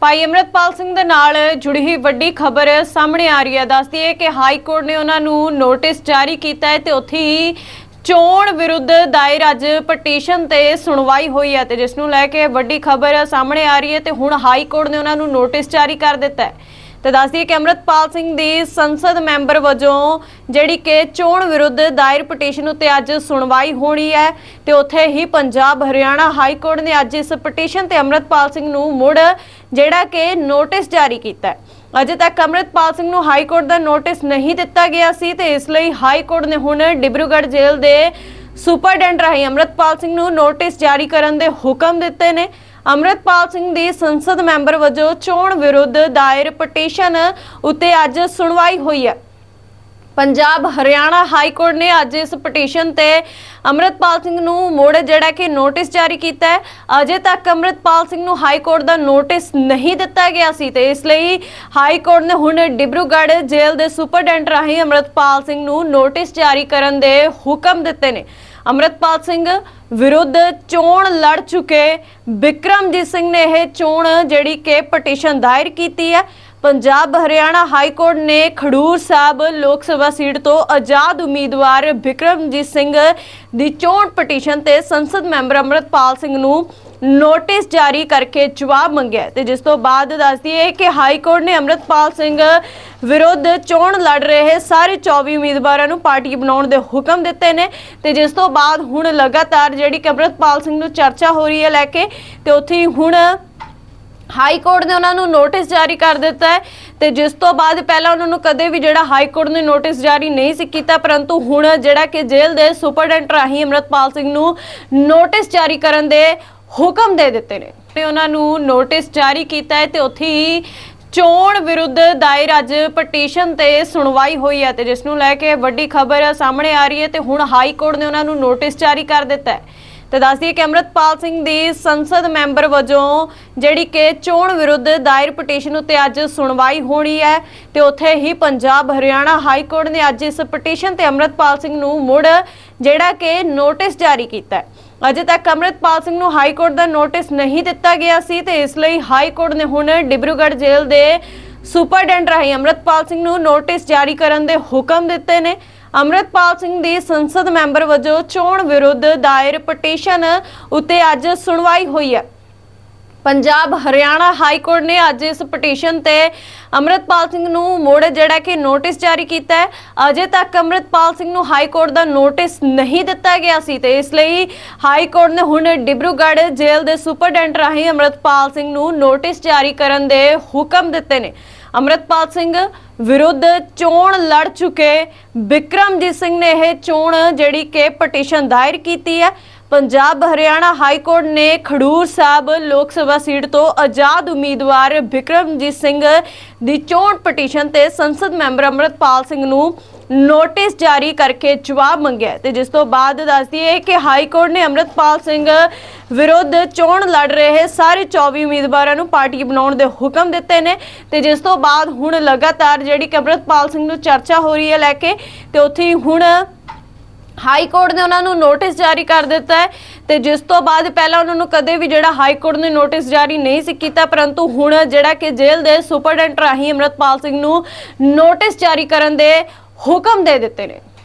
ਭਾਈ ਅਮਰਤਪਾਲ ਸਿੰਘ ਦੇ ਨਾਲ ਜੁੜੀ ਹੋਈ ਵੱਡੀ ਖਬਰ ਸਾਹਮਣੇ ਆ ਰਹੀ ਹੈ। ਦੱਸਦੀ ਹੈ ਕਿ ਹਾਈ ਕੋਰਟ ਨੇ ਉਹਨਾਂ ਨੂੰ ਨੋਟਿਸ ਜਾਰੀ ਕੀਤਾ ਹੈ ਤੇ ਉੱਥੇ ਹੀ ਚੋਣ ਵਿਰੁੱਧ ਦਾਇਰ ਅੱਜ ਪਟੀਸ਼ਨ ਤੇ ਸੁਣਵਾਈ ਹੋਈ ਹੈ ਤੇ ਜਿਸ ਨੂੰ ਲੈ ਕੇ ਵੱਡੀ ਖਬਰ ਸਾਹਮਣੇ ਆ ਰਹੀ ਹੈ ਤੇ ਹੁਣ ਹਾਈ ਕੋਰਟ ਨੇ ਉਹਨਾਂ ਨੂੰ ਨੋਟਿਸ ਜਾਰੀ ਕਰ ਦਿੱਤਾ ਹੈ। ਤੇ ਦੱਸਦੀ ਹੈ ਕਿ ਅਮਰਤਪਾਲ ਸਿੰਘ ਦੀ ਸੰਸਦ ਮੈਂਬਰ ਵਜੋਂ ਜਿਹੜੀ ਕਿ ਚੋਣ ਵਿਰੁੱਧ ਦਾਇਰ ਪਟੀਸ਼ਨ ਉੱਤੇ ਅੱਜ ਸੁਣਵਾਈ ਹੋਣੀ ਹੈ ਤੇ ਉੱਥੇ ਹੀ ਪੰਜਾਬ ਹਰਿਆਣਾ ਹਾਈ ਕੋਰਟ ਨੇ ਅੱਜ ਇਸ ਪਟੀਸ਼ਨ ਤੇ ਅਮਰਤਪਾਲ ਸਿੰਘ ਨੂੰ ਮੁੜ ਜਿਹੜਾ ਕਿ ਨੋਟਿਸ ਜਾਰੀ ਕੀਤਾ ਹੈ। ਅਜੇ ਤੱਕ ਅਮਰਤਪਾਲ ਸਿੰਘ ਨੂੰ ਹਾਈ ਕੋਰਟ ਦਾ ਨੋਟਿਸ ਨਹੀਂ ਦਿੱਤਾ ਗਿਆ ਸੀ ਤੇ ਇਸ ਲਈ ਹਾਈ ਕੋਰਟ ਨੇ ਹੁਣ ਡਿਬਰੂਗੜ੍ਹ ਜੇਲ੍ਹ ਦੇ ਸੁਪਰਡੈਂਟ ਰਾਹੀਂ ਅਮਰਤਪਾਲ ਸਿੰਘ ਨੂੰ ਨੋਟਿਸ ਜਾਰੀ ਕਰਨ ਦੇ ਹੁਕਮ ਦਿੱਤੇ ਨੇ। ਅਮਰਤਪਾਲ ਸਿੰਘ ਦੀ ਸੰਸਦ ਮੈਂਬਰ ਵਜੋਂ ਚੋਣ ਵਿਰੁੱਧ ਦਾਇਰ ਪਟੀਸ਼ਨ ਉੱਤੇ ਅੱਜ ਸੁਣਵਾਈ ਹੋਈ ਹੈ। ਪੰਜਾਬ ਹਰਿਆਣਾ ਹਾਈ ਕੋਰਟ ਨੇ ਅੱਜ ਇਸ ਪਟੀਸ਼ਨ ਤੇ ਅਮਰਤਪਾਲ ਸਿੰਘ ਨੂੰ ਮੁੜ ਜਿਹੜਾ ਕਿ ਨੋਟਿਸ ਜਾਰੀ ਕੀਤਾ ਹੈ। ਅਜੇ ਤੱਕ ਅਮਰਤਪਾਲ ਸਿੰਘ ਨੂੰ ਹਾਈ ਕੋਰਟ ਦਾ ਨੋਟਿਸ ਨਹੀਂ ਦਿੱਤਾ ਗਿਆ ਸੀ ਤੇ ਇਸ ਲਈ ਹਾਈ ਕੋਰਟ ਨੇ ਹੁਣ ਡਿਬਰੂਗੜ੍ਹ ਜੇਲ੍ਹ ਦੇ ਸੁਪਰਡੈਂਟ ਰਾਹੀਂ ਅਮਰਤਪਾਲ ਸਿੰਘ ਨੂੰ ਨੋਟਿਸ ਜਾਰੀ ਕਰਨ ਦੇ ਹੁਕਮ ਦਿੱਤੇ ਨੇ। ਅਮਰਤਪਾਲ ਸਿੰਘ ਵਿਰੁੱਧ ਚੋਣ ਲੜ ਚੁੱਕੇ। ਬਿਕਰਮਜੀਤ ਸਿੰਘ ਨੇ ਇਹ ਚੋਣ ਜਿਹੜੀ ਕਿ ਪਟੀਸ਼ਨ ਦਾਇਰ ਕੀਤੀ ਹੈ। ਪੰਜਾਬ ਹਰਿਆਣਾ ਹਾਈ ਕੋਰਟ ਨੇ ਖਡੂਰ ਸਾਹਿਬ ਲੋਕ ਸਭਾ ਸੀਟ ਤੋਂ ਆਜ਼ਾਦ ਉਮੀਦਵਾਰ ਵਿਕਰਮਜੀਤ ਸਿੰਘ ਦੀ ਚੋਣ ਪਟੀਸ਼ਨ ਤੇ ਸੰਸਦ ਮੈਂਬਰ ਅਮਰਤਪਾਲ ਸਿੰਘ ਨੂੰ ਨੋਟਿਸ ਜਾਰੀ ਕਰਕੇ ਜਵਾਬ ਮੰਗਿਆ ਤੇ ਜਿਸ ਤੋਂ ਬਾਅਦ ਦੱਸਦੀ ਹੈ ਕਿ ਹਾਈ ਕੋਰਟ ਨੇ ਅਮਰਤਪਾਲ ਸਿੰਘ ਵਿਰੁੱਧ ਚੋਣ ਲੜ ਰਹੇ ਸਾਰੇ 24 ਉਮੀਦਵਾਰਾਂ ਨੂੰ ਪਾਰਟੀ ਬਣਾਉਣ ਦੇ ਹੁਕਮ ਦਿੱਤੇ ਨੇ ਤੇ ਜਿਸ ਤੋਂ ਬਾਅਦ ਹੁਣ ਲਗਾਤਾਰ ਜਿਹੜੀ ਕਿ ਅਮਰਤਪਾਲ ਸਿੰਘ ਨੂੰ ਚਰਚਾ ਹੋ ਰਹੀ ਹੈ ਲੈ ਕੇ ਤੇ ਉੱਥੇ ਹੁਣ ਹਾਈ ਕੋਰਟ ਨੇ ਉਹਨਾਂ ਨੂੰ ਨੋਟਿਸ ਜਾਰੀ ਕਰ ਦਿੱਤਾ ਹੈ ਤੇ ਜਿਸ ਤੋਂ ਬਾਅਦ ਪਹਿਲਾਂ ਉਹਨਾਂ ਨੂੰ ਕਦੇ ਵੀ ਜਿਹੜਾ ਹਾਈ ਕੋਰਟ ਨੇ ਨੋਟਿਸ ਜਾਰੀ ਨਹੀਂ ਸੀ ਕੀਤਾ, ਪਰੰਤੂ ਹੁਣ ਜਿਹੜਾ ਕਿ ਜੇਲ੍ਹ ਦੇ ਸੁਪਰਡੈਂਟ ਰਾਹੀਂ ਅਮਰਤਪਾਲ ਸਿੰਘ ਨੂੰ ਨੋਟਿਸ ਜਾਰੀ ਕਰਨ ਦੇ ਹੁਕਮ ਦੇ ਦਿੱਤੇ ਨੇ। ਤੇ ਉਹਨਾਂ ਨੂੰ ਨੋਟਿਸ ਜਾਰੀ ਕੀਤਾ ਹੈ ਤੇ ਉੱਥੇ ਹੀ ਚੋਣ ਵਿਰੁੱਧ ਦਾਇਰ ਅੱਜ ਪਟੀਸ਼ਨ ਤੇ ਸੁਣਵਾਈ ਹੋਈ ਹੈ ਤੇ ਜਿਸ ਨੂੰ ਲੈ ਕੇ ਵੱਡੀ ਖਬਰ ਸਾਹਮਣੇ ਆ ਰਹੀ ਹੈ ਤੇ ਹੁਣ ਹਾਈ ਕੋਰਟ ਨੇ ਉਹਨਾਂ ਨੂੰ ਨੋਟਿਸ ਜਾਰੀ ਕਰ ਦਿੱਤਾ ਹੈ। ਤੇ ਦੱਸਦੀ ਹੈ ਕਿ ਅਮਰਤਪਾਲ ਸਿੰਘ ਦੀ ਸੰਸਦ ਮੈਂਬਰ ਵਜੋਂ ਜਿਹੜੀ ਕਿ ਚੋਣ ਵਿਰੁੱਧ ਦਾਇਰ ਪਟੀਸ਼ਨ ਉੱਤੇ ਅੱਜ ਸੁਣਵਾਈ ਹੋਣੀ ਹੈ ਤੇ ਉੱਥੇ ਹੀ ਪੰਜਾਬ ਹਰਿਆਣਾ ਹਾਈ ਕੋਰਟ ਨੇ ਅੱਜ ਇਸ ਪਟੀਸ਼ਨ ਤੇ ਅਮਰਤਪਾਲ ਸਿੰਘ ਨੂੰ ਮੁੜ ਜਿਹੜਾ ਕਿ ਨੋਟਿਸ ਜਾਰੀ ਕੀਤਾ ਹੈ। ਅਜੇ ਤੱਕ ਅਮਰਤਪਾਲ ਸਿੰਘ ਨੂੰ ਹਾਈ ਕੋਰਟ ਦਾ ਨੋਟਿਸ ਨਹੀਂ ਦਿੱਤਾ ਗਿਆ ਸੀ ਤੇ ਇਸ ਲਈ ਹਾਈ ਕੋਰਟ ਨੇ ਹੁਣ ਡਿਬਰੂਗੜ੍ਹ ਜੇਲ੍ਹ ਦੇ ਸੁਪਰਡੈਂਟ ਰਾਹੀਂ ਅਮਰਤਪਾਲ ਸਿੰਘ ਨੂੰ ਨੋਟਿਸ ਜਾਰੀ ਕਰਨ ਦੇ ਹੁਕਮ ਦਿੱਤੇ ਨੇ। ਅਮਰਤਪਾਲ ਸਿੰਘ ਦੀ ਸੰਸਦ ਮੈਂਬਰ ਵਜੋਂ ਚੋਣ ਵਿਰੁੱਧ ਦਾਇਰ ਪਟੀਸ਼ਨ ਉੱਤੇ ਅੱਜ ਸੁਣਵਾਈ ਹੋਈ ਹੈ। ਪੰਜਾਬ ਹਰਿਆਣਾ ਹਾਈ ਕੋਰਟ ਨੇ ਅੱਜ ਇਸ ਪਟੀਸ਼ਨ ਤੇ ਅਮਰਤਪਾਲ ਸਿੰਘ ਨੂੰ ਮੁੜ ਜਿਹੜਾ ਕਿ ਨੋਟਿਸ ਜਾਰੀ ਕੀਤਾ ਹੈ। ਅਜੇ ਤੱਕ ਅਮਰਤਪਾਲ ਸਿੰਘ ਨੂੰ ਹਾਈ ਕੋਰਟ ਦਾ ਨੋਟਿਸ ਨਹੀਂ ਦਿੱਤਾ ਗਿਆ ਸੀ ਤੇ ਇਸ ਲਈ ਹਾਈ ਕੋਰਟ ਨੇ ਹੁਣ ਡਿਬਰੂਗੜ੍ਹ ਜੇਲ੍ਹ ਦੇ ਸੁਪਰਡੈਂਟ ਰਾਹੀਂ ਅਮਰਤਪਾਲ ਸਿੰਘ ਨੂੰ ਨੋਟਿਸ ਜਾਰੀ ਕਰਨ ਦੇ ਹੁਕਮ ਦਿੱਤੇ ਨੇ। ਅਮਰਤਪਾਲ ਸਿੰਘ ਵਿਰੁੱਧ ਚੋਣ ਲੜ ਚੁੱਕੇ ਬਿਕਰਮਜੀਤ ਸਿੰਘ ਨੇ ਇਹ ਚੋਣ ਜਿਹੜੀ ਕਿ ਪਟੀਸ਼ਨ ਦਾਇਰ ਕੀਤੀ ਹੈ। ਪੰਜਾਬ ਹਰਿਆਣਾ ਹਾਈ ਕੋਰਟ ਨੇ ਖਡੂਰ ਸਾਹਿਬ ਲੋਕ ਸਭਾ ਸੀਟ ਤੋਂ ਆਜ਼ਾਦ ਉਮੀਦਵਾਰ ਵਿਕਰਮਜੀਤ ਸਿੰਘ ਦੀ ਚੋਣ ਪਟੀਸ਼ਨ ਤੇ ਸੰਸਦ ਮੈਂਬਰ ਅਮਰਤਪਾਲ ਸਿੰਘ ਨੂੰ ਨੋਟਿਸ ਜਾਰੀ ਕਰਕੇ ਜਵਾਬ ਮੰਗਿਆ ਤੇ ਜਿਸ ਤੋਂ ਬਾਅਦ ਦੱਸਦੀ ਹੈ ਕਿ ਹਾਈ ਕੋਰਟ ਨੇ ਅਮਰਤਪਾਲ ਸਿੰਘ ਵਿਰੁੱਧ ਚੋਣ ਲੜ ਰਹੇ ਸਾਰੇ 24 ਉਮੀਦਵਾਰਾਂ ਨੂੰ ਪਾਰਟੀ ਬਣਾਉਣ ਦੇ ਹੁਕਮ ਦਿੱਤੇ ਨੇ ਤੇ ਜਿਸ ਤੋਂ ਬਾਅਦ ਹੁਣ ਲਗਾਤਾਰ ਜਿਹੜੀ ਕਿ ਅਮਰਤਪਾਲ ਸਿੰਘ ਨੂੰ ਚਰਚਾ ਹੋ ਰਹੀ ਹੈ ਲੈ ਕੇ ਤੇ ਉੱਥੇ ਹੁਣ ਹਾਈ ਕੋਰਟ ਨੇ ਉਹਨਾਂ ਨੂੰ ਨੋਟਿਸ ਜਾਰੀ ਕਰ ਦਿੱਤਾ ਹੈ ਤੇ ਜਿਸ ਤੋਂ ਬਾਅਦ ਪਹਿਲਾਂ ਉਹਨਾਂ ਨੂੰ ਕਦੇ ਵੀ ਜਿਹੜਾ ਹਾਈ ਕੋਰਟ ਨੇ ਨੋਟਿਸ ਜਾਰੀ ਨਹੀਂ ਸੀ ਕੀਤਾ, ਪਰੰਤੂ ਹੁਣ ਜਿਹੜਾ ਕਿ ਜੇਲ੍ਹ ਦੇ ਸੁਪਰਡੈਂਟ ਰਾਹੀਂ ਅਮਰਤਪਾਲ ਸਿੰਘ ਨੂੰ ਨੋਟਿਸ ਜਾਰੀ ਕਰਨ ਦੇ ਹੁਕਮ ਦੇ ਦਿੱਤੇ ਨੇ।